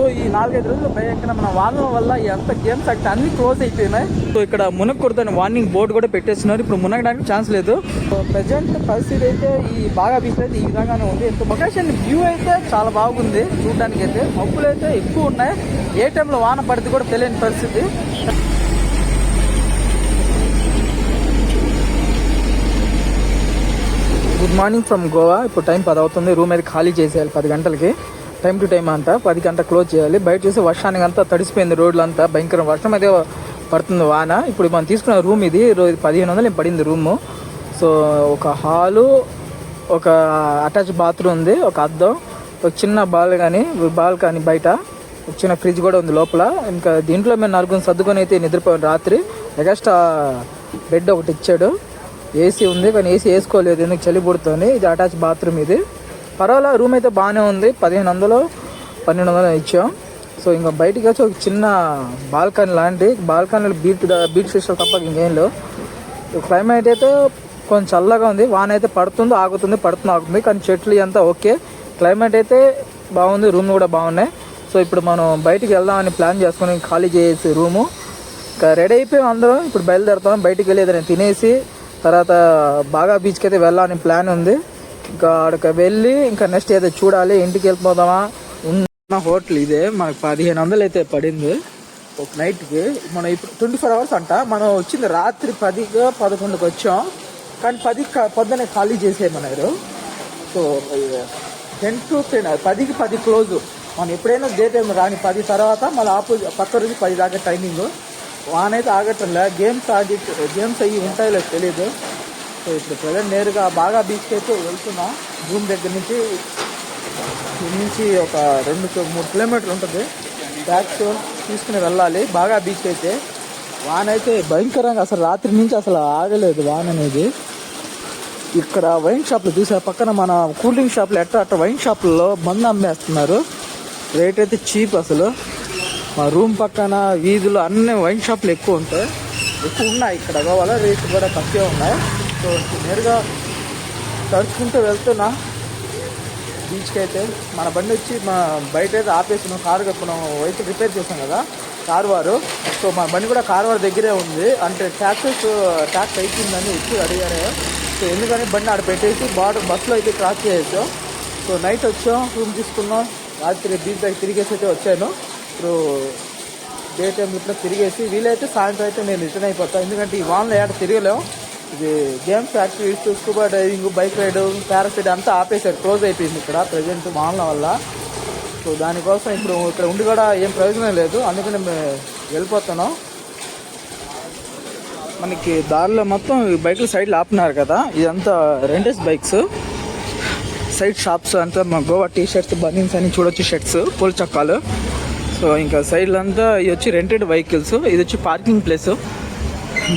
So ఈ నాలుగైదు రోజులు భయంకర మన వాదన వల్ల ఎంత అంత గేమ్స్ అక్కడ అన్ని క్లోజ్ అయిపోయినాయి. సో ఇక్కడ మునక్కూడదని వార్నింగ్ బోర్డు కూడా పెట్టేస్తున్నారు. ఇప్పుడు మునగడానికి ఛాన్స్ లేదు. సో ప్రజెంట్ పరిస్థితి అయితే ఈ బాగా బీచ్ అయితే ఈ విధంగానే ఉంది. లొకేషన్ వ్యూ అయితే చాలా బాగుంది. చూడడానికి అయితే మబ్బులు అయితే ఎక్కువ ఉన్నాయి. ఏ టైంలో వాన పడితే కూడా తెలియని పరిస్థితి. గుడ్ మార్నింగ్ ఫ్రమ్ గోవా ఇప్పుడు టైం పది అవుతుంది రూమ్ అయితే ఖాళీ చేసేయాలి పది గంటలకి. టైం టు టైం అంతా పది గంట క్లోజ్ చేయాలి. బయట చూసి వర్షానికి అంతా తడిసిపోయింది రోడ్లు అంతా. భయంకరం వర్షం అయితే పడుతుంది వాన. ఇప్పుడు మనం తీసుకున్న రూమ్ ఇది. పదిహేను వందలు పడింది రూము. సో ఒక హాలు ఒక అటాచ్ బాత్రూమ్ ఉంది. ఒక అద్దం ఒక చిన్న బాల్ కానీ బాల్ కానీ బయట. ఒక చిన్న ఫ్రిడ్జ్ కూడా ఉంది లోపల. ఇంకా దీంట్లో మేము నలుగురు సర్దుకొని అయితే నిద్రపోయాం రాత్రి. ఎగస్ట్రా బెడ్ ఒకటి ఇచ్చాడు. ఏసీ ఉంది. కానీ ఏసీ వేసుకోలేదు. ఎందుకు చలి పుడుతుంది. ఇది అటాచ్ బాత్రూమ్ ఇది. పర్వాలేదు రూమ్ అయితే బాగానే ఉంది. పదిహేను వందలు పన్నెండు వందలు ఇచ్చాం. సో ఇంకా బయటికి వచ్చి ఒక చిన్న బాల్కనీ లాంటి బాల్కనీలో బీట్ బీట్ ఫిష్ తప్ప ఇంకేం లేవు. క్లైమేట్ అయితే కొంచెం చల్లగా ఉంది. వాన అయితే పడుతుంది ఆగుతుంది పడుతుంది ఆగుతుంది. కానీ చెట్లు అంతా ఓకే. క్లైమేట్ అయితే బాగుంది రూమ్ కూడా బాగున్నాయి. సో ఇప్పుడు మనం బయటికి వెళ్దామని ప్లాన్ చేసుకుని ఖాళీ చేసి రూము. ఇంకా రెడీ అయిపోయి అందరం. ఇప్పుడు బయలుదేరుతాం. బయటికి వెళ్ళి ఏదైనా తినేసి తర్వాత బాగా బీచ్కి అయితే వెళ్ళాలని ప్లాన్ ఉంది. ఇంకా అక్కడికి వెళ్ళి ఇంకా నెక్స్ట్ ఏదో చూడాలి ఇంటికి వెళ్ళిపోదామా? ఉన్న హోటల్ ఇదే మనకు పదిహేను వందలు అయితే పడింది. ఒక నైట్కి మనం ఇప్పుడు ట్వంటీ ఫోర్ అవర్స్ అంట మనం వచ్చింది రాత్రి పదిగా పదకొండుకి వచ్చాం. కానీ పది పొద్దునే ఖాళీ చేసేయమన్నారు. సో టెన్ టు టెన్ పదికి పది క్లోజ్ మనం ఎప్పుడైనా డే టైం రాని పది తర్వాత మళ్ళీ ఆపోజిట్ పక్క రోజు పది దాకా టైమింగ్ వానైతే ఆగట్లే గేమ్స్ ఆగి గేమ్స్ అయ్యి ఉంటాయో లేదో తెలియదు సో ఇప్పుడు ప్రజెంట్ నేరుగా బాగా బీచ్కి అయితే వెళ్తున్నా. రూమ్ దగ్గర నుంచి నుంచి ఒక రెండు మూడు కిలోమీటర్లు ఉంటుంది. ట్యాక్స్ తీసుకుని వెళ్ళాలి. బాగా బీచ్ అయితే. వాన అయితే భయంకరంగా అసలు రాత్రి నుంచి అసలు ఆగలేదు వాన అనేది. ఇక్కడ వైన్ షాప్లు చూసే పక్కన మన కూల్ డ్రింక్ షాప్లు ఎట్ట అట్ట వైన్ షాప్లలో మందు అమ్మేస్తున్నారు. రేట్ అయితే చీప్ అసలు. మా రూమ్ పక్కన వీధులు అన్ని వైన్ షాప్లు ఎక్కువ ఉంటాయి. ఎక్కువ ఉన్నాయి. ఇక్కడ గోవాలో రేట్లు కూడా తక్కువే ఉన్నాయి. సో నేరుగా తడుచుకుంటూ వెళ్తున్నా బీచ్కి అయితే మన బండి వచ్చి మా బయట అయితే ఆపేసినాం కారు మనం వెహికల్ రిపేర్ చేసాం కదా కారు వారు సో మా బండి కూడా కారు వారి దగ్గరే ఉంది. అంటే ట్యాక్సెస్ ట్యాక్స్ అయిపోయిందని వచ్చి అడిగారు. సో ఎందుకని బండి ఆడ పెట్టేసి బార్డర్ బస్సులో అయితే క్రాస్ చేయొచ్చు. సో నైట్ వచ్చాం రూమ్ తీసుకున్నాం. రాత్రి బీచ్ దగ్గర తిరిగేసి అయితే వచ్చాను. ఇప్పుడు డే టైం ఇట్లా తిరిగేసి వీలైతే సాయంత్రం అయితే నేను రిటర్న్ అయిపోతాను ఎందుకంటే ఈ వాన్లో ఏడ తిరగలేము ఇది games activities scuba diving bike ride parasail అంతా ఆపేశారు. క్లోజ్ అయిపోయింది ఇక్కడ ప్రజెంట్ వాన్ల వల్ల. సో దానికోసం ఇప్పుడు ఇక్కడ ఉండి కూడా ఏం ప్రయోజనం లేదు. అందుకని మేము వెళ్ళిపోతున్నాం. మనకి దారిలో మొత్తం ఈ బైకులు సైడ్లు ఆపినారు కదా. ఇదంతా రెంటెస్ బైక్స్. సైడ్ షాప్స్ అంతా మా గోవా టీ షర్ట్స్ బనీన్స్ అని చూడొచ్చు షర్ట్స్ పూల చక్కాలు. సో ఇంకా సైడ్లంతా ఇది వచ్చి రెంటెడ్ వెహికల్స్ ఇది వచ్చి పార్కింగ్ ప్లేస్.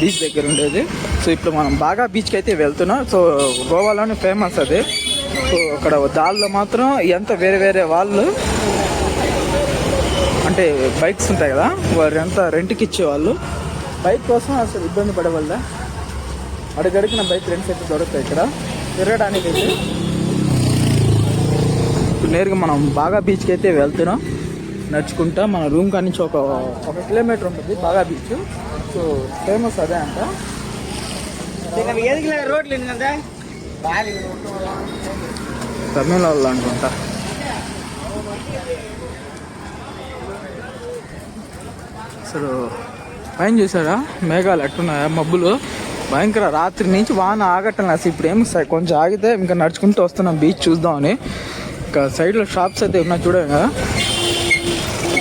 బీచ్ దగ్గర ఉండేది. సో ఇప్పుడు మనం బాగా బీచ్కి అయితే వెళ్తున్నాం. సో గోవాలోనే ఫేమస్ అది. సో అక్కడ దారిలో మాత్రం ఎంత వేరే వేరే వాళ్ళు అంటే బైక్స్ ఉంటాయి కదా వారు ఎంత రెంట్కి ఇచ్చేవాళ్ళు. బైక్ కోసం అసలు ఇబ్బంది పడేవాళ్ళ నా బైక్ రెంట్స్ అయితే దొరుకుతాయి ఇక్కడ. తిరగడానికి అయితే. ఇప్పుడు నేరుగా మనం బాగా బీచ్కి అయితే వెళ్తున్నాం. నడుచుకుంటా మన రూమ్ కానించి ఒక ఒక కిలోమీటర్ ఉంటుంది బాగా బీచ్. సో ఫేమస్ అదే అంట. రోడ్లు తమిళనాడులో అనుకుంటా. అసలు పైన చూసారా? మేఘాలు ఎట్టున్నాయా మబ్బులు. భయంకర రాత్రి నుంచి వాన ఆగటం అసలు ఇప్పుడు ఏం సై- కొంచెం ఆగితే ఇంకా నడుచుకుంటూ వస్తున్నాం. బీచ్ చూద్దామని. ఇంకా సైడ్లో షాప్స్ అయితే ఉన్నాయి చూడండి కదా.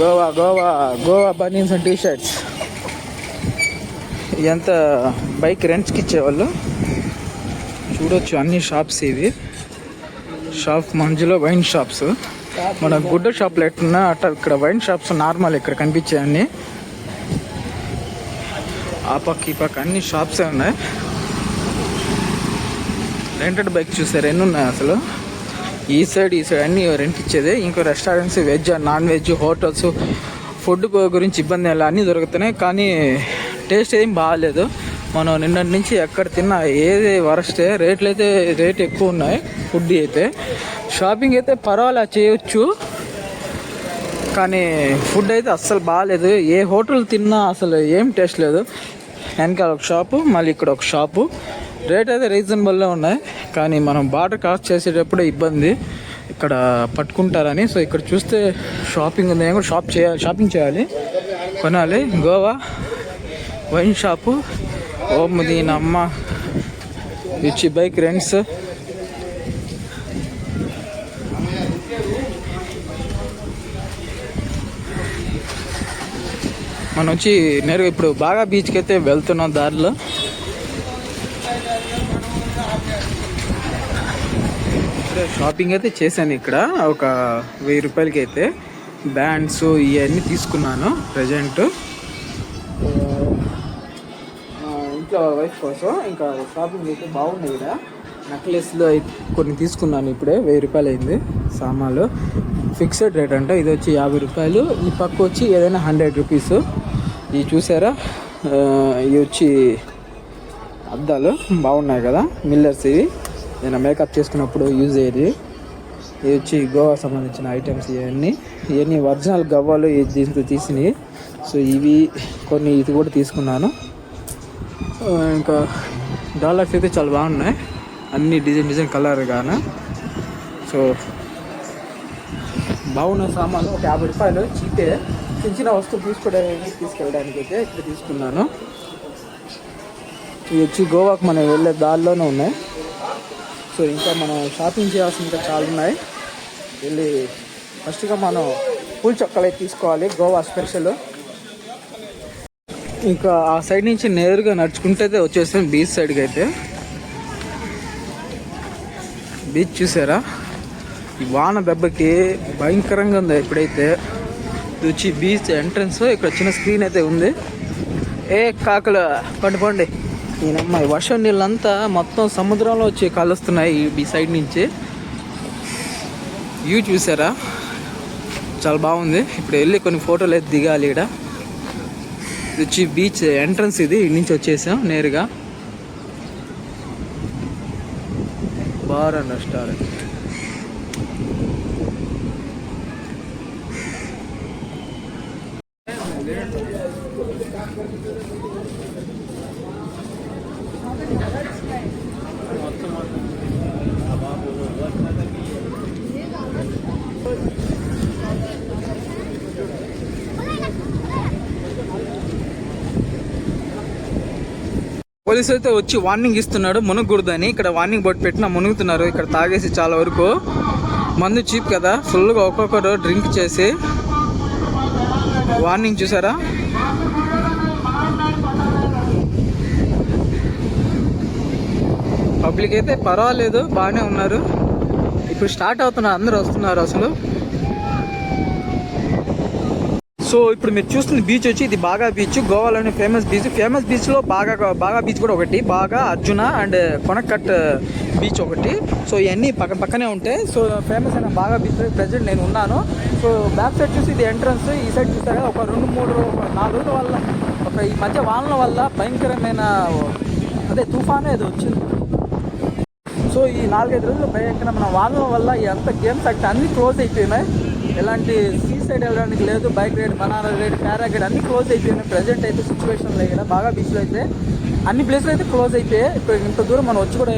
Goa Goa Goa banians and T shirts ఇదంతా బైక్ రెంట్స్కి ఇచ్చేవాళ్ళు. చూడొచ్చు అన్ని షాప్స్ ఇవి. షాప్ మంజులో వైన్ షాప్స్. మన గుడ్డ షాప్లు ఎట్టున్నా అట్ట ఇక్కడ వైన్ షాప్స్ నార్మల్ ఇక్కడ కనిపించాయన్ని ఆ పక్క ఈ పక్క అన్ని షాప్సే ఉన్నాయి. రెంటెడ్ బైక్ చూసారు? ఎన్ని ఉన్నాయి అసలు? ఈ సైడ్ ఈ సైడ్ అన్ని రెంట్ ఇచ్చేది. ఇంకో restaurants veg non veg hotels food గురించి ఇబ్బంది అలా అన్నీ దొరుకుతున్నాయి. కానీ టేస్ట్ ఏం బాగాలేదు. మనం నిన్నటి నుంచి ఎక్కడ తిన్నా ఏది వరస్టే రేట్లు అయితే రేట్ ఎక్కువ ఉన్నాయి ఫుడ్ అయితే. షాపింగ్ అయితే పర్వాలా చేయొచ్చు. కానీ ఫుడ్ అయితే అస్సలు బాగాలేదు. ఏ హోటల్ తిన్నా అసలు ఏం టేస్ట్ లేదు. వెనకాల ఒక షాపు మళ్ళీ ఇక్కడ ఒక షాపు రేట్ అయితే రీజనబుల్లో ఉన్నాయి. కానీ మనం బార్డర్ క్రాస్ చేసేటప్పుడు ఇబ్బంది. ఇక్కడ పట్టుకుంటారని. సో ఇక్కడ చూస్తే షాపింగ్ ఉంది. కూడా షాప్ చేయాలి షాపింగ్ చేయాలి. కొనాలి. గోవా. Wine shop. ఓం దీని అమ్మ. ఇచ్చి బైక్ రెంట్స్. మనం వచ్చి నేరుగా ఇప్పుడు బాగా బీచ్కి అయితే వెళ్తున్నాం దారిలో. షాపింగ్ అయితే చేశాను ఇక్కడ. ఒక వెయ్యి రూపాయలకి అయితే బ్యాండ్స్ ఇవన్నీ తీసుకున్నాను ప్రజెంట్ వైఫ్ కోసం ఇంకా షాపింగ్ అయితే బాగున్నాయి కదా నెక్లెస్లు అయితే కొన్ని తీసుకున్నాను ఇప్పుడే వెయ్యి రూపాయలు అయింది సామాన్లు. ఫిక్స్డ్ రేట్ అంటే ఇది వచ్చి యాభై రూపాయలు. ఈ పక్క వచ్చి ఏదైనా హండ్రెడ్ రూపీస్ ఇవి చూసారా? ఇవి వచ్చి అద్దాలు. బాగున్నాయి కదా మిల్లర్స్ ఇవి. నేను మేకప్ చేసుకున్నప్పుడు యూజ్ అయ్యేది ఇవి వచ్చి గోవా సంబంధించిన ఐటమ్స్ ఇవన్నీ. ఇవన్నీ ఒరిజినల్ గవ్వాలు ఈ దీంతో తీసినవి. సో ఇవి కొన్ని ఇది కూడా తీసుకున్నాను. ఇంకా డాలర్స్ అయితే చాలా బాగున్నాయి. అన్ని డిజైన్ డిజైన్ కలర్ కాన సో బాగున్న సామాన్లు ఒక యాభై రూపాయలు చీపే చిన్న చిన్న వస్తువు తీసుకోవడానికి తీసుకెళ్ళడానికి అయితే ఇక్కడ తీసుకున్నాను. ఇవి వచ్చి గోవాకు మనం వెళ్ళే దారిలోనే ఉన్నాయి. సో ఇంకా మనం షాపింగ్ చేయాల్సిన ఇంకా చాలా ఉన్నాయి. వెళ్ళి ఫస్ట్గా మనం పూల చొక్కలే తీసుకోవాలి. గోవా స్పెషల్ ఇంకా ఆ సైడ్ నుంచి నేరుగా నడుచుకుంటే వచ్చేసాం బీచ్ సైడ్కి అయితే. బీచ్ చూసారా? ఈ వాన దెబ్బకి భయంకరంగా ఉంది ఇప్పుడైతే. ఇది వచ్చి బీచ్ ఎంట్రన్స్ ఇక్కడ చిన్న స్క్రీన్ అయితే ఉంది. ఏ కాకలు పండి పండి. ఈయనమ్మ ఈ వర్షం నీళ్ళంతా మొత్తం సముద్రంలో వచ్చి కలుస్తున్నాయి ఈ- సైడ్ నుంచి. వ్యూ చూసారా? చాలా బాగుంది. ఇప్పుడు వెళ్ళి కొన్ని ఫోటోలు అయితే దిగాలి ఇక్కడ వచ్చి బీచ్ ఎంట్రన్స్ ఇది నుంచి వచ్చేసాం నేరుగా. Bar and restaurant. పోలీసు అయితే వచ్చి వార్నింగ్ ఇస్తున్నాడు మునగకూడదని. ఇక్కడ వార్నింగ్ బోర్డు పెట్టినా మునుగుతున్నారు ఇక్కడ తాగేసి చాలా వరకు. మందు చీప్ కదా ఫుల్గా ఒక్కొక్కరు డ్రింక్ చేసి. వార్నింగ్ చూసారా? పబ్లిక్ అయితే పర్వాలేదు బాగానే ఉన్నారు. ఇప్పుడు స్టార్ట్ అవుతున్నారు అందరూ వస్తున్నారు అసలు. సో ఇప్పుడు మీరు చూస్తున్న బీచ్ వచ్చి ఇది బాగా బీచ్ గోవాలోని ఫేమస్ బీచ్ ఫేమస్ బీచ్లో బాగా బాగా బీచ్ కూడా ఒకటి. బాగా అర్జున అండ్ కొనకట్ బీచ్ uh, ఒకటి. సో ఇవన్నీ పక్క పక్కనే ఉంటాయి. సో ఫేమస్ అయిన బాగా బీచ్ ప్రజెంట్ నేను ఉన్నాను. సో బ్యాక్ సైడ్ చూసి ఇది ఎంట్రన్స్ ఈ సైడ్ చూసారా? ఒక రెండు మూడు ఒక నాలుగు రోజుల వల్ల ఒక ఈ మధ్య వానల వల్ల భయంకరమైన అదే తుఫాను ఏదో వచ్చింది. సో ఈ నాలుగైదు రోజులు భయంకరమైన వానల వల్ల ఈ అంత గేమ్స్ అక్కడ అన్ని క్లోజ్ అయిపోయినాయి. ఎలాంటి సీ సైడ్ వెళ్ళడానికి లేదు bike ride banana ride paraglide అన్ని క్లోజ్ అయిపోయినాయి ప్రజెంట్ అయితే సిచ్యువేషన్లో ఇక్కడ బాగా బీచ్లో అయితే. అన్ని ప్లేస్లు అయితే క్లోజ్ అయిపోయాయి. ఇప్పుడు ఇంత దూరం మనం వచ్చి కూడా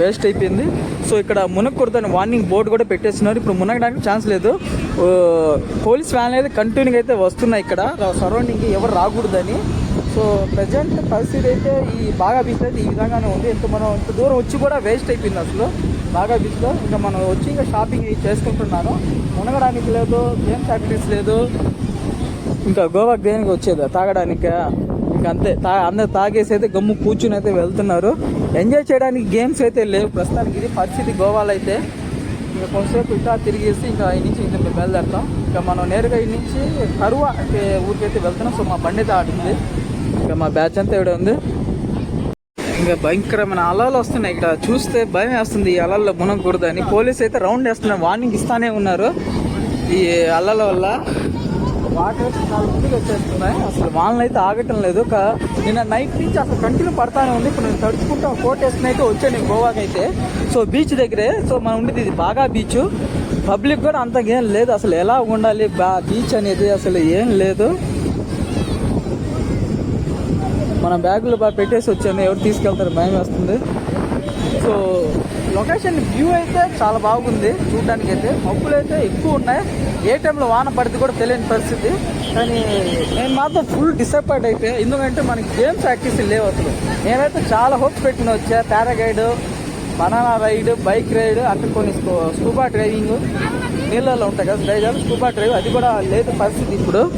వేస్ట్ అయిపోయింది. సో ఇక్కడ మునగకూడదని వార్నింగ్ బోర్డు కూడా పెట్టేస్తున్నారు. ఇప్పుడు మునగడానికి ఛాన్స్ లేదు. పోలీస్ వ్యాన్ అయితే కంటిన్యూగా అయితే వస్తున్నాయి ఇక్కడ. సరౌండింగ్ ఎవరు రాకూడదని. సో ప్రజెంట్ పరిస్థితి అయితే ఈ బాగా బీచ్ అయితే ఈ విధంగానే ఉంది. ఇంత మనం ఇంత దూరం వచ్చి కూడా వేస్ట్ అయిపోయింది అసలు. బాగా బిజీలో. ఇంకా మనం వచ్చి ఇంకా షాపింగ్ చేసుకుంటున్నాను. మునగడానికి లేదు ఏం ఫ్యాక్టరీస్ లేదు. ఇంకా గోవాకి దేనికి వచ్చేది? తాగడానికి? ఇంకా అంతే తా అందరు తాగేసి అయితే గమ్ము కూర్చుని అయితే వెళ్తున్నారు. ఎంజాయ్ చేయడానికి గేమ్స్ అయితే లేవు. ప్రస్తుతానికి ఇది పరిస్థితి గోవాలో అయితే. ఇంకా కొంతసేపు ఇట్లా తిరిగేసి ఇంకా ఈ నుంచి ఇంకా మేము బయలుదేరుతాం. ఇంకా మనం నేరుగా ఈ నుంచి కరువా ఊరికైతే వెళ్తున్నాం. సో మా బండి అయితే ఆడింది ఇంకా మా బ్యాచ్ అంతా ఇక్కడ ఉంది. ఇంకా భయంకరమైన అలలు వస్తున్నాయి ఇక్కడ. చూస్తే భయం వేస్తుంది ఈ అలల్లో మునగకూడదని పోలీస్ అయితే రౌండ్ వేస్తున్నారు. వార్నింగ్ ఇస్తానే ఉన్నారు. ఈ అలల వల్ల వాటర్ చాలా ముందుకు వచ్చేస్తున్నాయి. అసలు వానలు అయితే ఆగటం లేదు. ఒక నిన్న నైట్ నుంచి అసలు కంటిన్యూ పడతానే ఉంది. ఇప్పుడు నేను తడుచుకుంటా కోట్ వేసుకుని అయితే వచ్చాను గోవాకి అయితే. సో బీచ్ దగ్గరే. సో మనం ఉండేది ఇది బాగా బీచ్ పబ్లిక్ కూడా అంతగా ఏం లేదు. అసలు ఎలా ఉండాలి? బా బీచ్ అనేది అసలు ఏం లేదు. మన బ్యాగులు బాగా పెట్టేసి వచ్చాను ఎవరు తీసుకెళ్తారు భయం వేస్తుంది. సో లొకేషన్ వ్యూ అయితే చాలా బాగుంది. చూడడానికి అయితే మబ్బులు అయితే ఎక్కువ ఉన్నాయి. ఏ టైంలో వాన పడితే కూడా తెలియని పరిస్థితి. కానీ నేను మాత్రం ఫుల్ డిసప్పాయింట్ అయిపోయా ఎందుకంటే మనకి గేమ్స్ ప్రాక్టీస్ లేవు అసలు. నేనైతే చాలా హోప్స్ పెట్టిన వచ్చా. Paraglide banana ride bike ride అంటే కొన్ని స్కూ- స్కూబా డ్రైవింగ్ నీళ్ళలో ఉంటాయి కదా. డ్రైవర్ స్కూబా డ్రైవ్ అది కూడా లేదు పరిస్థితి ఇప్పుడు.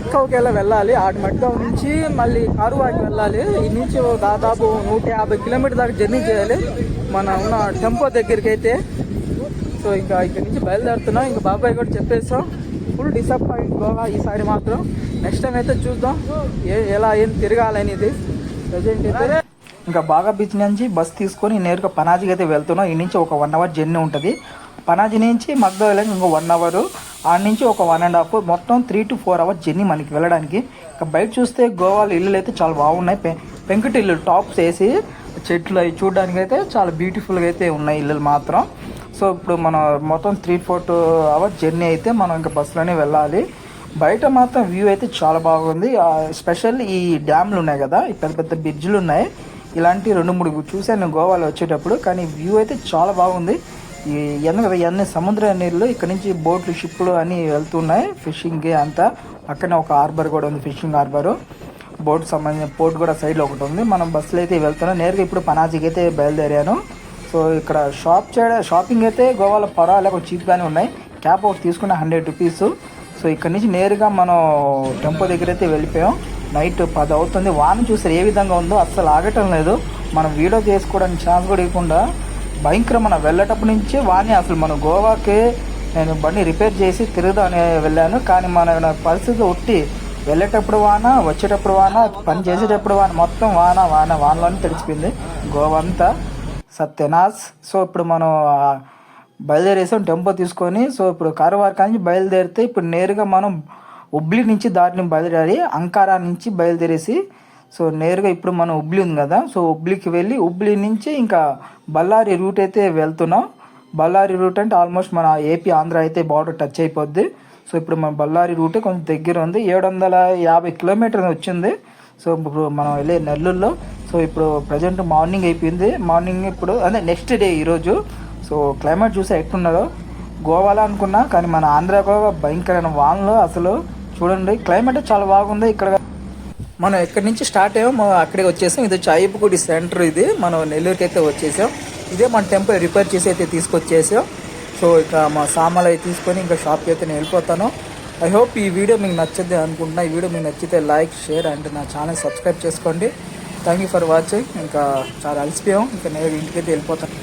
ఆ, మట్కావుకి వెళ్ళి వెళ్ళాలి. ఆటి మట్కావు నుంచి మళ్ళీ కారువాకి వెళ్ళాలి. ఈ నుంచి దాదాపు నూట యాభై కిలోమీటర్ దాకా జర్నీ చేయాలి. మన ఉన్న టెంపో దగ్గరికి అయితే సో ఇంకా ఇక్కడ నుంచి బయలుదేరుతున్నాం. ఇంకా బాబాయ్ కూడా చెప్పేసాం ఫుల్ డిసప్పాయింట్ గోవా ఈసారి మాత్రం. నెక్స్ట్ టైం అయితే చూద్దాం. ఏ ఎలా ఏం తిరగాలనేది ప్రజెంట్ అయితే. ఇంకా బాగా బీచ్ నుంచి బస్ తీసుకొని నేరుగా పనాజీకి అయితే వెళ్తున్నాం. ఈ నుంచి ఒక వన్ అవర్ జర్నీ ఉంటుంది. పనాజీ నుంచి మగ్గా వెళ్ళాక ఇంకో వన్ అవర్ ఆడ నుంచి ఒక వన్ అండ్ హాఫ్ మొత్తం three to four hours journey మనకి వెళ్ళడానికి. ఇంకా బయట చూస్తే గోవాలో ఇల్లులు అయితే చాలా బాగున్నాయి. పె పెంకుటి ఇల్లు టాప్స్ వేసి చెట్లు అవి చూడడానికి అయితే చాలా బ్యూటిఫుల్గా అయితే ఉన్నాయి ఇల్లులు మాత్రం. సో ఇప్పుడు మనం మొత్తం three four two hours journey అయితే మనం ఇంకా బస్సులోనే వెళ్ళాలి. బయట మాత్రం వ్యూ అయితే చాలా బాగుంది. స్పెషల్ ఈ డ్యామ్లు ఉన్నాయి కదా ఈ పెద్ద పెద్ద బ్రిడ్జ్లు ఉన్నాయి. ఇలాంటి రెండు మూడు చూశాను గోవాలో వచ్చేటప్పుడు కానీ వ్యూ అయితే చాలా బాగుంది. ఈ ఎన్న కదా ఇవన్నీ సముద్ర నీళ్ళు ఇక్కడ నుంచి బోట్లు షిప్లు అన్నీ వెళ్తున్నాయి. ఫిషింగ్కి అంతా పక్కనే ఒక హార్బర్ కూడా ఉంది ఫిషింగ్ హార్బర్. బోట్ సంబంధించిన పోర్ట్ కూడా సైడ్లో ఒకటి ఉంది. మనం బస్సులో అయితే వెళ్తున్నాం. నేరుగా ఇప్పుడు పనాజీకి అయితే బయలుదేరాను. సో ఇక్కడ షాప్ చేయడం షాపింగ్ అయితే గోవాలో పర్వాలేదు కొంచెం చీప్గానే ఉన్నాయి. క్యాప్ ఒకటి తీసుకున్న హండ్రెడ్ రూపీస్. సో ఇక్కడ నుంచి నేరుగా మనం టెంపో దగ్గర అయితే వెళ్ళిపోయాం. నైట్ పది అవుతుంది. వాన చూసారు ఏ విధంగా ఉందో అస్సలు ఆగటం లేదు. మనం వీడియో చేసుకోవడానికి ఛాన్స్ కూడా ఇవ్వకుండా భయంకరం మనం వెళ్ళేటప్పటి నుంచే వానే అసలు మనం గోవాకి నేను బండి రిపేర్ చేసి తిరుగుదామని వెళ్ళాను. కానీ మన పరిస్థితి ఒట్టి వెళ్ళేటప్పుడు వాన వచ్చేటప్పుడు వాన పని చేసేటప్పుడు వాన మొత్తం వాన వాన వానలోనే తడిచిపోయింది. గోవా అంతా సత్యనాథ్ సో ఇప్పుడు మనం బయలుదేరేసాం టెంపో తీసుకొని సో ఇప్పుడు కారువార్ నుంచి బయలుదేరితే ఇప్పుడు నేరుగా మనం హుబ్లీ నుంచి దారిని బయలుదేరి అంకారా నుంచి బయలుదేరేసి సో నేరుగా ఇప్పుడు మనం హుబ్లీ ఉంది కదా సో హుబ్లీకి వెళ్ళి హుబ్లీ నుంచి ఇంకా బళ్ళారి రూట్ అయితే వెళ్తున్నాం. బళ్ళారి రూట్ అంటే ఆల్మోస్ట్ మన ఏపీ ఆంధ్ర అయితే బార్డర్ టచ్ అయిపోద్ది. సో ఇప్పుడు మన బళ్ళారి రూటే కొంచెం దగ్గర ఉంది. ఏడు వందల యాభై కిలోమీటర్ వచ్చింది. సో ఇప్పుడు మనం వెళ్ళే నెల్లూరులో సో ఇప్పుడు ప్రజెంట్ మార్నింగ్ అయిపోయింది. మార్నింగ్ ఇప్పుడు అదే నెక్స్ట్ డే ఈరోజు. సో క్లైమేట్ చూసి ఎట్లున్నదో. గోవాలో అనుకున్నా కానీ మన ఆంధ్ర గోవా భయంకరమైన వానలు అసలు. చూడండి క్లైమేట్ చాలా బాగుంది ఇక్కడ. మనం ఎక్కడి నుంచి స్టార్ట్ అయ్యాం మనం అక్కడికి వచ్చేసాం. ఇది వచ్చి సెంటర్ ఇది. మనం నెల్లూరుకి అయితే వచ్చేసాం. ఇదే మన టెంపుల్ రిపేర్ చేసి అయితే తీసుకొచ్చేసాం. సో ఇక మా సామాన్లు అయితే తీసుకొని ఇంకా షాప్కి అయితే నేను వెళ్ళిపోతాను. ఐ హోప్ ఈ వీడియో మీకు నచ్చింది అనుకుంటున్నా. ఈ వీడియో మీకు నచ్చితే లైక్ షేర్ అండ్ నా ఛానల్ సబ్స్క్రైబ్ చేసుకోండి. Thank you for watching. ఇంకా చాలా అలసిపోయాం. ఇంకా నేను ఇంటికైతే వెళ్ళిపోతాను.